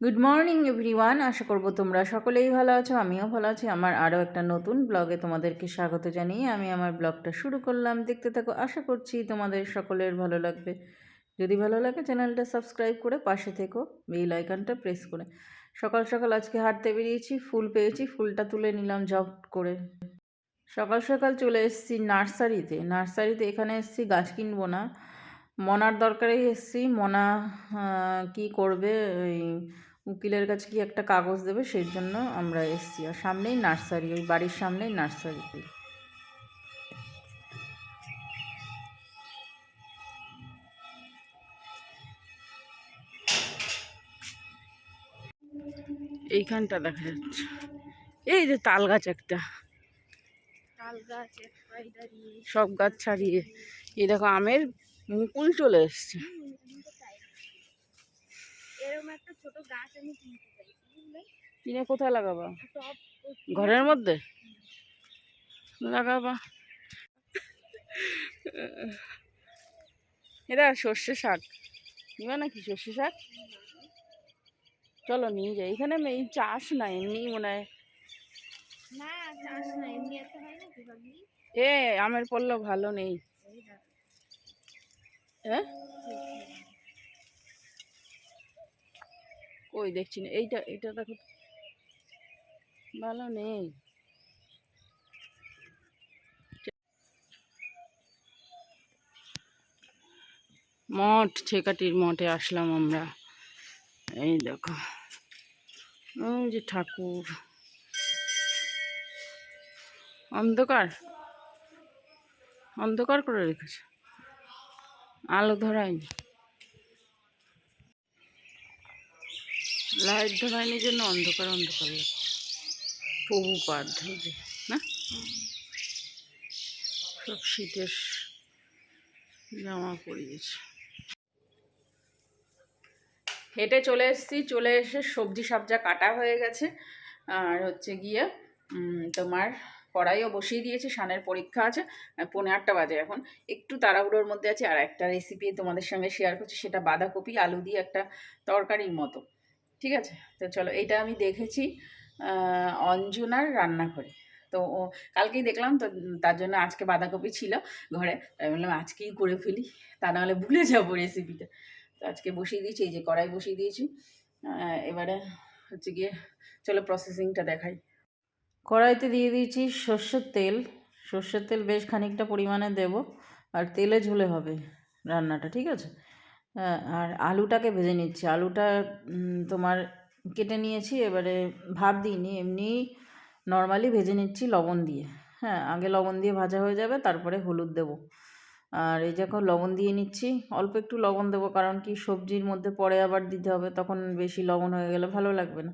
Good morning everyone আশা করব তোমরা সকলেই ভালো আছো, আমিও ভালো আছি। আমার আরও একটা নতুন ব্লগে তোমাদেরকে স্বাগত জানিয়ে আমি আমার ব্লগটা শুরু করলাম। দেখতে থাকো, আশা করছি তোমাদের সকলের ভালো লাগবে। যদি ভালো লাগে, চ্যানেলটা সাবস্ক্রাইব করে পাশে থেকো, বেল আইকনটা প্রেস করে। সকাল সকাল আজকে হাঁটতে বেরিয়েছি, ফুল পেয়েছি, ফুলটা তুলে নিলাম জব করে। সকাল সকাল চলে এসেছি নার্সারিতে। নার্সারিতে এখানে এসেছি, গাছ কিনবো না। মনার দরকারেই এসেছি। মনা কি করবে? ওই উকিলের কাছে কি একটা কাগজ দেবে? সেই জন্য আমরা এসেছি। আর সামনেই নার্সারি ওই বাড়ির সামনেই নার্সারি। এইখানটা দেখা যাচ্ছে। এই যে তাল গাছ একটা। সব গাছ ছাড়িয়ে। এই দেখো আমের মুকুল চলে এসছে। এরকম একটা ছোট গাছ আমি কিনতে চাইছি বুঝলে? কিনে কোথায় লাগাবা? ঘরের মধ্যে? লাগাবা। এটা সর্ষে শাক। নিবা নাকি সর্ষে শাক? চলো নিয়ে যাই। এখানে এই চাষ না এমনি মনে হয়। এ আমের পড়ল ভালো নেই। হ্যাঁ? কই দেখছি না, এইটা এটা দেখো। ভালো নেই। মঠ ছেকাটির মঠে আসলাম আমরা। এই দেখো, ওই যে ঠাকুর। অন্ধকার? অন্ধকার করে রেখেছে। আলো ধরায়নি। লাইট ধরায়নি জন্য অন্ধকার অন্ধকার লাগছে প্রভুপাদ না? সব শীতের জামা পরিয়েছে হেঁটে চলে এসেছি, চলে এসে সবজি সবজা কাটা হয়ে গেছে। আর হচ্ছে গিয়ে তোমার কড়াইও বসিয়ে দিয়েছি, সানের পরীক্ষা আছে। আর পৌনে আটটা বাজে এখন। একটু তাড়াহুড়োর মধ্যে আছে। আর একটা রেসিপি তোমাদের সঙ্গে শেয়ার করছি, সেটা বাঁধাকপি, আলু দিয়ে একটা তরকারির মতো। ঠিক আছে? তো চলো এটা আমি দেখেছি অঞ্জনার রান্নাঘরে। তো কালকেই দেখলাম তো তার জন্য আজকে বাঁধাকপি ছিল ঘরে। তাই বললাম, আজকেই করে ফেলি, তা নাহলে ভুলে যাব রেসিপিটা তো আজকে বসিয়ে দিয়েছি, এই যে কড়াই বসিয়ে দিয়েছি। এবারে হচ্ছে গিয়ে চলো প্রসেসিংটা দেখাই। কড়াইতে দিয়ে দিয়েছি সর্ষের তেল। সর্ষের তেল বেশ খানিকটা পরিমাণে দেব, আর তেলে ঝুলে হবে রান্নাটা, ঠিক আছে? আহ, আর আলুটাকে ভেজে নিচ্ছি। আলুটা তোমার কেটে নিয়েছি এবারে ভাব দিইনি। এমনি নর্মালি ভেজে নিচ্ছি লবণ দিয়ে। হ্যাঁ আগে লবণ দিয়ে ভাজা হয়ে যাবে তারপরে হলুদ দেবো। আর এই যখন লবণ দিয়ে নিচ্ছি। অল্প একটু লবণ দেবো কারণ কি সবজির মধ্যে পরে আবার দিতে হবে তখন বেশি লবণ হয়ে গেলে ভালো লাগবে না।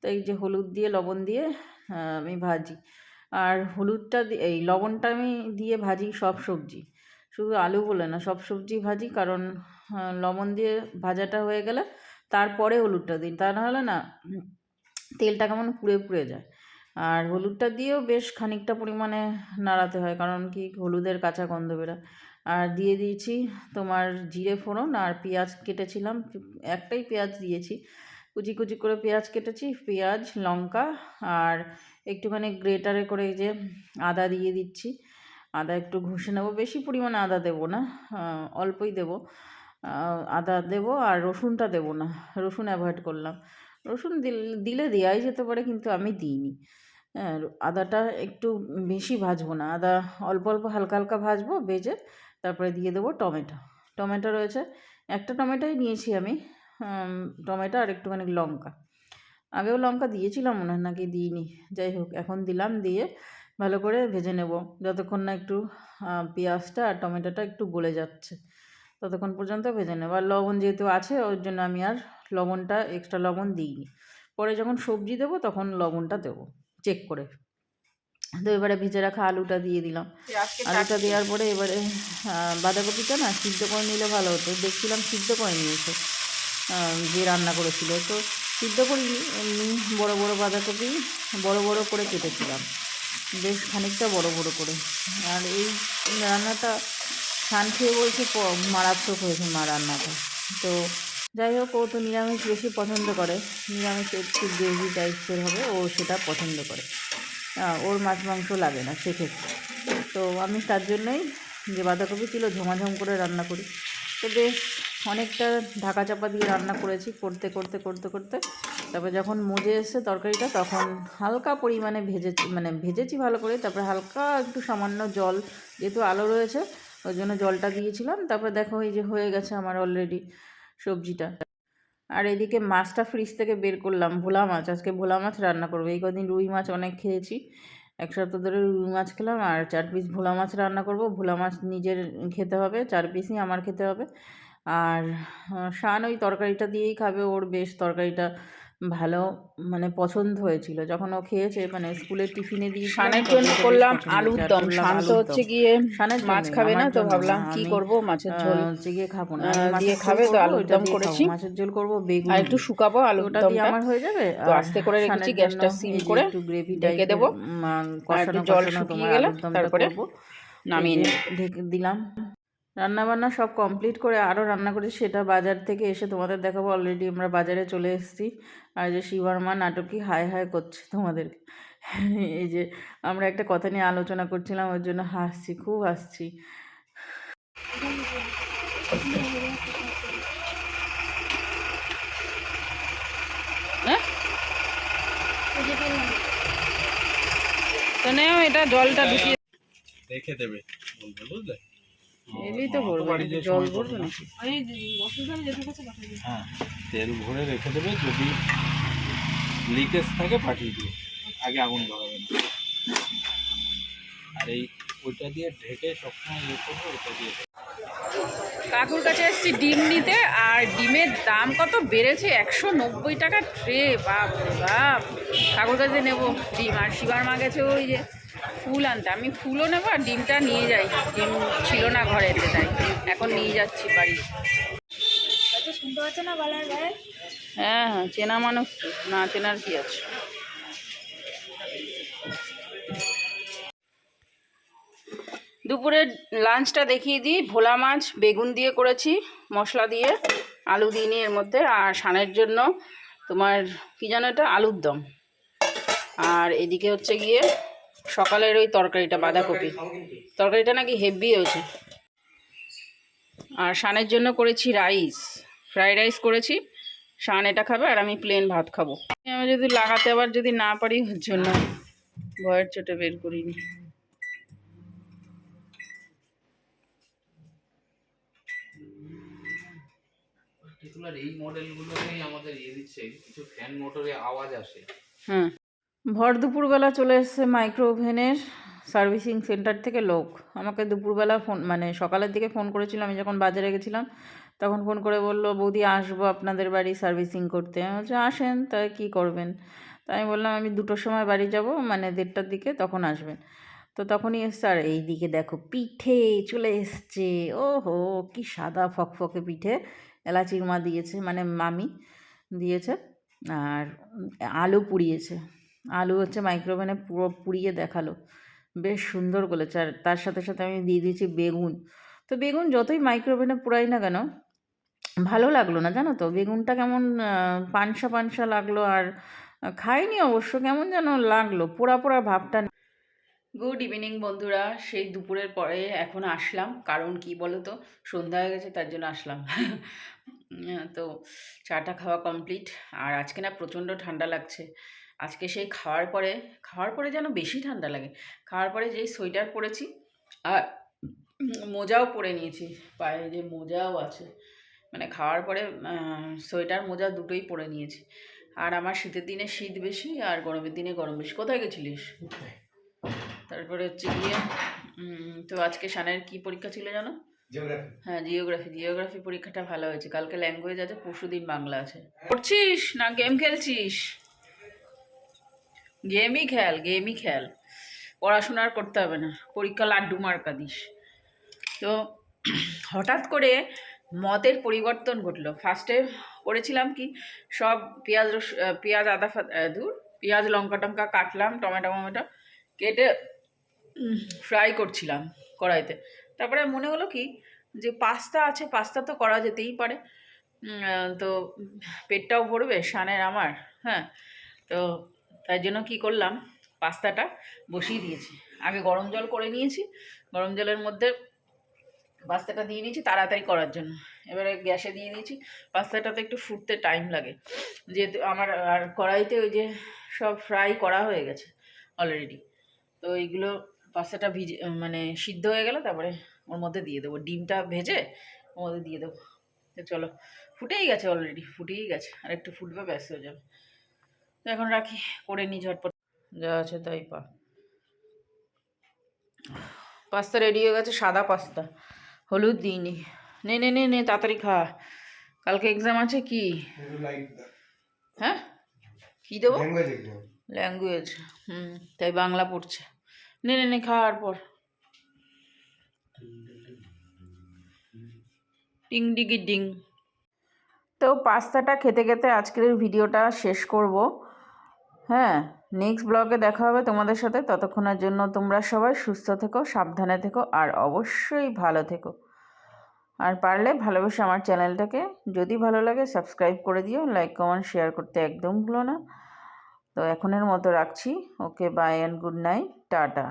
তো এই যে হলুদ দিয়ে লবণ দিয়ে আমি ভাজি। আর হলুদটা এই লবণটা আমি দিয়ে ভাজি সব সবজি। শুধু আলু বলে না, সব সবজি ভাজি, কারণ লবণ দিয়ে ভাজাটা হয়ে গেলে তারপরে হলুদটা দিই। তা নাহলে না, তেলটা কেমন পুড়ে পুড়ে যায়। আর হলুদটা দিয়েও বেশ খানিকটা পরিমাণে নাড়াতে হয়, কারণ কি, হলুদের কাঁচা গন্ধ বেরোয়। আর দিয়ে দিয়েছি তোমার জিরে ফোড়ন আর পেঁয়াজ কেটেছিলাম, একটাই পেঁয়াজ দিয়েছি। কুচি কুচি করে পেঁয়াজ কেটেছি, পেঁয়াজ, লঙ্কা আর একটুখানি গ্রেটারে করে যে আদা দিয়ে দিচ্ছি। আদা একটু ঘষে নেব। বেশি পরিমাণে আদা দেবো না অল্পই দেবো। আদা দেবো আর রসুনটা দেবো না, রসুন অ্যাভয়েড করলাম। রসুন দিল- দিলে দেওয়াই যেতে পারে কিন্তু আমি দিইনি। হ্যাঁ আদাটা একটু বেশি ভাজবো না, আদা অল্প অল্প হালকা হালকা ভাজবো, ভেজে তারপরে দিয়ে দেবো টমেটো। টমেটো রয়েছে, একটা টমেটোই নিয়েছি আমি টমেটো আর একটুখানি লঙ্কা। আগেও লঙ্কা দিয়েছিলাম, মনে হয় নাকি দিইনি। যাই হোক, এখন দিলাম দিয়ে ভালো করে ভেজে নেব। যতক্ষণ না একটু পেঁয়াজটা আর টমেটোটা একটু গলে যাচ্ছে ততক্ষণ পর্যন্ত ভেজে নেব। আর লবণ যেহেতু আছে ওর জন্য আমি আর লবণটা এক্সট্রা লবণ দিইনি। পরে যখন সবজি দেবো তখন লবণটা দেবো চেক করে। তো এবারে ভেজে রাখা আলুটা দিয়ে দিলাম। আলুটা দেওয়ার পরে এবারে বাঁধাকপিটা না সিদ্ধ করে নিলে ভালো হতো। দেখছিলাম সিদ্ধ করে নিয়েছে যে রান্না করেছিল। তো সিদ্ধ করিনি এমনি বড় বড় বাঁধাকপি বড় বড় করে কেটেছিলাম। বেশ খানিকটা বড় বড় করে। আর এই রান্নাটা খান খেয়ে বলছে মারাত্মক হয়েছে মা রান্নাটা। তো যাই হোক, ও তো নিরামিষ বেশি পছন্দ করে। নিরামিষ একটু গ্রেভি টাইপসের হবে, ও সেটা পছন্দ করে। ওর মাছ মাংস লাগে না সেক্ষেত্রে। তো আমি তার জন্যই যে বাঁধাকপি ছিল ঝমাঝম করে রান্না করি। তো বেশ অনেকটা ঢাকা চাপা দিয়ে রান্না করেছি করতে করতে করতে করতে। তারপর যখন মজে এসছে তরকারিটা, তখন হালকা পরিমাণে ভেজেছি মানে ভেজেছি ভালো করে। তারপরে হালকা একটু সামান্য জল, যেহেতু আলো রয়েছে, ওই জন্য জলটা দিয়েছিলাম। তারপর দেখো এই যে হয়ে গেছে আমার অলরেডি সবজিটা। আর এদিকে মাছটা ফ্রিজ থেকে বের করলাম, ভোলা মাছ। আজকে ভোলা মাছ রান্না করব। এই কদিন রুই মাছ অনেক খেয়েছি। এক সপ্তাহ ধরে রুই মাছ খেলাম, আর চার পিস ভোলা মাছ রান্না করব। ভোলা মাছ নিজের খেতে হবে, চার পিসই আমার খেতে হবে। আর শান ওই তরকারিটা দিয়েই খাবে ওর বেশ তরকারিটা ভালো মানে পছন্দ হয়েছিল। যখন ও খেয়েছে মানে স্কুলের টিফিনে দিয়ে শানের জন্য করলাম আলুর দম। শান তো হচ্ছে গিয়ে শানের মাছ খাবে না তো ভাবলাম কি করব? মাছের ঝোল। হচ্ছে গিয়ে খাব না। দিয়ে খাবে তো আলুর দম করেছি। মাছের ঝোল করব বেগুন আর একটু শুকাবো তো আলুর দিয়ে দমটা। আমার হয়ে যাবে। তো আস্তে করে রেখেছি, গ্যাসটা সিম করে। একটু গ্রেভি ঢেকে দেবো। কষানো জল শুকিয়ে গেলে তারপরে নামিয়ে ঢেকে দিলাম। রান্না বান্না সব কমপ্লিট করে আরও রান্না করেছি সেটা বাজার থেকে এসে তোমাদের দেখাবো। অলরেডি আমরা বাজারে চলে এসেছি। আর যে শিবার মা নাটকই হায় হায় করছে তোমাদেরকে। এই যে আমরা একটা কথা নিয়ে আলোচনা করছিলাম ওর জন্য হাসছি খুব হাসছি। হ্যাঁ? তো নেও এটা জলটা ঢুকিয়ে রেখে দেবে বুঝলে? এলেই তো ভরবে জল ভরবে না। হ্যাঁ তেল ভরে রেখে দেবে যদি লিকেজ থাকে পাঠিয়ে দিও। আগে আগুন ধরাবে না। আর এই ওইটা দিয়ে ঢেকে সবসময় ইয়ে করবে ওইটা দিয়ে কাকুর কাছে এসেছি ডিম নিতে আর ডিমের দাম কত বেড়েছে? একশো নব্বই টাকা ট্রে বাপ রে বাপ। কাকুর কাছে নেব ডিম আর শিবার মা গেছে ওই যে ফুল আনতে। আমি ফুলও নেব আর ডিমটা নিয়ে যাই। ডিম ছিল না ঘরেতে তাই। এখন নিয়ে যাচ্ছি বাড়ি। হ্যাঁ হ্যাঁ চেনা মানুষ তো। না চেনার কি আছে? দুপুরের লাঞ্চটা দেখিয়ে দিই। ভোলা মাছ বেগুন দিয়ে করেছি মশলা দিয়ে আলু দিইনি এর মধ্যে আর সানের জন্য তোমার কী জানো এটা? আলুর দম। আর এদিকে হচ্ছে গিয়ে সকালের ওই তরকারিটা বাঁধাকপি। তরকারিটা নাকি হেভি হয়েছে। আর শানের জন্য করেছি রাইস। ফ্রাইড রাইস করেছি। শান এটা খাবে আর আমি প্লেন ভাত খাব। আমি যদি লাগাতে আবার যদি না পারি ওর জন্য ভয়ের চোটে বের করিনি। পার্টিকুলার এই মডেলগুলোতেই আমাদের ইয়ে দিচ্ছে কিছু ফ্যান মোটরে আওয়াজ আসে। হুম। ভর দুপুরবেলা চলে এসছে মাইক্রো ওভেনের সার্ভিসিং সেন্টার থেকে লোক। আমাকে দুপুরবেলা ফোন মানে সকালের দিকে ফোন করেছিল, আমি যখন বাজারে গেছিলাম, তখন ফোন করে বলল, বৌদি, আসব আপনাদের বাড়ি সার্ভিসিং করতে। আমি বলছি, আসেন তাই কী করবেন? তাই আমি বললাম, আমি দুটোর সময় বাড়ি যাব মানে দেড়টার দিকে, তখন আসবেন। তো তখনই এসছে, আর এই দিকে দেখো, পিঠে চলে এসছে। ও হো কী সাদা ফকফকে পিঠে, এলাচির মা দিয়েছে মানে মামি দিয়েছে, আর আলু পুড়িয়েছে। আলু হচ্ছে মাইক্রোওভেনে পুরো পুড়িয়ে দেখাল। বেশ সুন্দর করেছে আর তার সাথে সাথে আমি দিয়ে দিয়েছি বেগুন। তো বেগুন যতই মাইক্রোওভেনে পুরাই না কেন, ভালো লাগল না, জানো তো? বেগুনটা কেমন পানসা পানসা লাগল আর খাইনি অবশ্য, কেমন যেন লাগল, পোড়া পোড়া ভাবটা গুড ইভিনিং বন্ধুরা, সেই দুপুরের পরে এখন আসলাম। কারণ কি বলো তো সন্ধ্যা হয়ে গেছে, তার জন্য আসলাম। তো চাটা খাওয়া কমপ্লিট আর আজকে না প্রচণ্ড ঠান্ডা লাগছে। আজকে সেই খাওয়ার পরে খাওয়ার পরে যেন বেশি ঠান্ডা লাগে। খাওয়ার পরে যেই সোয়েটার পরেছি আর মোজাও পরে নিয়েছি পায়ে যে মোজাও আছে। মানে খাওয়ার পরে সোয়েটার মোজা দুটোই পরে নিয়েছি। আর আমার শীতের দিনে শীত বেশি আর গরমের দিনে গরম বেশি। কোথায় গেছিলিস? তারপরে হচ্ছে গিয়ে তো আজকে সানের কি পরীক্ষা ছিল জানো? হ্যাঁ জিওগ্রাফি। জিওগ্রাফি পরীক্ষাটা ভালো হয়েছে। কালকে ল্যাঙ্গুয়েজ আছে পরশু দিন বাংলা আছে। পড়ছিস না? গেম খেলছিস? গেমই খেল গেমই খেল। পড়াশোনা আর করতে হবে না, পরীক্ষা লাড্ডু মার্কা দিস। তো হঠাৎ করে মতের পরিবর্তন ঘটলো। ফার্স্টে করেছিলাম কি, সব পেঁয়াজ রস- পেঁয়াজ, আদা ধুর, পেঁয়াজ, লঙ্কা টঙ্কা কাটলাম, টমেটো টমেটো কেটে ফ্রাই করছিলাম কড়াইতে। তারপরে মনে হলো কি, যে পাস্তা আছে, পাস্তা তো করা যেতেই পারে। তো পেটটাও ভরবে শানের আমার হ্যাঁ। তো তাই জন্য কী করলাম? পাস্তাটা বসিয়ে দিয়েছি। আগে গরম জল করে নিয়েছি। গরম জলের মধ্যে পাস্তাটা দিয়ে নিয়েছি তাড়াতাড়ি করার জন্য। এবারে গ্যাসে দিয়ে দিয়েছি। পাস্তাটাতে একটু ফুটতে টাইম লাগে। যেহেতু আমার আর কড়াইতে ওই যে সব ফ্রাই করা হয়ে গেছে অলরেডি তো এইগুলো পাস্তাটা ভিজে মানে সিদ্ধ হয়ে গেলে, তারপরে ওর মধ্যে দিয়ে দেবো। ডিমটা ভেজে ওর মধ্যে দিয়ে দেবো। চলো, ফুটেই গেছে অলরেডি ফুটেই গেছে। আর একটু ফুটবে ব্যস্ত হয়ে যাবে। তো এখন রাখি করে নিই ঝটপট। যা আছে তাই পা। পাস্তা রেডি হয়ে গেছে সাদা পাস্তা। হলুদ দিইনি। নে নে নে নে তাড়াতাড়ি খা। কালকে এক্সাম আছে কি? হ্যাঁ? কী দেবো? ল্যাঙ্গুয়েজ হুম তাই বাংলা পড়ছে। নে নে নে খাওয়ার পর। টিং ডিগি ডিং তো পাস্তাটা খেতে খেতে আজকের ভিডিওটা শেষ করব। হ্যাঁ নেক্সট ব্লগে দেখা হবে তোমাদের সাথে। ততক্ষণের জন্য তোমরা সবাই সুস্থ থেকো, সাবধানে থেকো আর অবশ্যই ভালো থেকো। আর পারলে ভালোবেসে আমার চ্যানেলটাকে যদি ভালো লাগে সাবস্ক্রাইব করে দিও লাইক কমেন্ট শেয়ার করতে একদম ভুলো না। তো এখনের মতো রাখছি। Okay bye and good night tata.